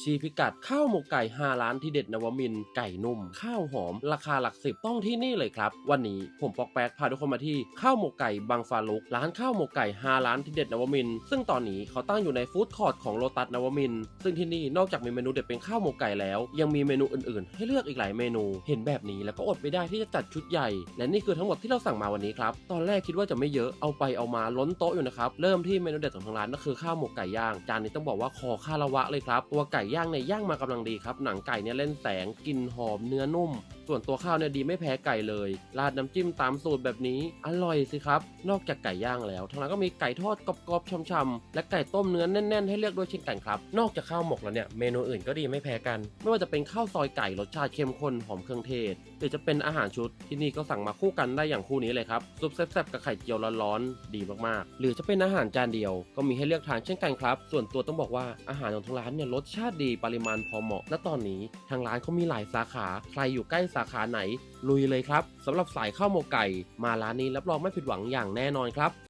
ชี้พิกัดข้าวหมกไก่5ร้านที่เด็ดนวมินไก่นุ่ม ข้าวหอม ราคาหลักสิบต้องที่นี่เลยครับ วันนี้ผมปอกแป๊กพาทุกคนมาที่ข้าวหมกไก่บางฟาลุก ร้านข้าวหมกไก่5ร้านที่เด็ดนวมิน ซึ่งตอนนี้เขาตั้งอยู่ในฟู้ดคอร์ทของโลตัสนวมิน ซึ่งที่นี่นอกจากมีเมนูเด็ดเป็นข้าวหมกไก่แล้ว ยังมีเมนูอื่นๆ ให้เลือกอีกหลายเมนู เห็นแบบนี้แล้วก็อดไม่ได้ที่จะจัดชุดใหญ่ และนี่คือทั้งหมดที่เราสั่งมาวันนี้ครับตอนแรกคิดว่าจะไม่เยอะเอาไปเอามาล้นโต๊ะอยู่นะครับเริ่มที่เมนูเด็ดของทางร้านก็คือข้าวหมกไก่ย่างจานนี้ต้องบอกว่าคอคาระวะเลยครับตัวไก่ย่างในย่างมากำลังดีครับ หนังไก่เนี่ยเล่นแสงกลิ่นหอมเนื้อนุ่ม ส่วนตัวข้าวเนี่ยดีไม่แพ้ไก่เลย ราดน้ำจิ้มตามสูตรแบบนี้อร่อยสิครับนอกจากไก่ย่างแล้วทางร้านก็มีไก่ทอดกรอบๆช่ำๆและไก่ต้มเนื้อแน่นๆให้เลือกด้วยเช่นกันครับนอกจากข้าวหมกแล้วเนี่ยเมนูอื่นก็ดีไม่แพ้กัน ไม่ว่าจะเป็นข้าวซอยไก่รสชาติเข้มข้นหอมเครื่องเทศ หรือจะเป็นอาหารชุดที่นี่ก็สั่งมาคู่กันได้อย่างคู่นี้เลยครับซุปแซ่บๆกับไข่เจียวร้อนๆดีมากๆ หรือจะเป็นอาหารจานเดียว ก็มีให้เลือกทานเช่นกันครับ ส่วนตัวต้องบอกว่าอาหารของทางร้านเนี่ยรสชาติดีปริมาณพอเหมาะ และตอนนี้ทางร้านเขามีหลายสาขาใครอยู่ใกล้สาขาไหน ลุยเลยครับสำหรับสายข้าวหมกไก่ มาร้านนี้รับรองไม่ผิดหวังอย่างแน่นอนครับ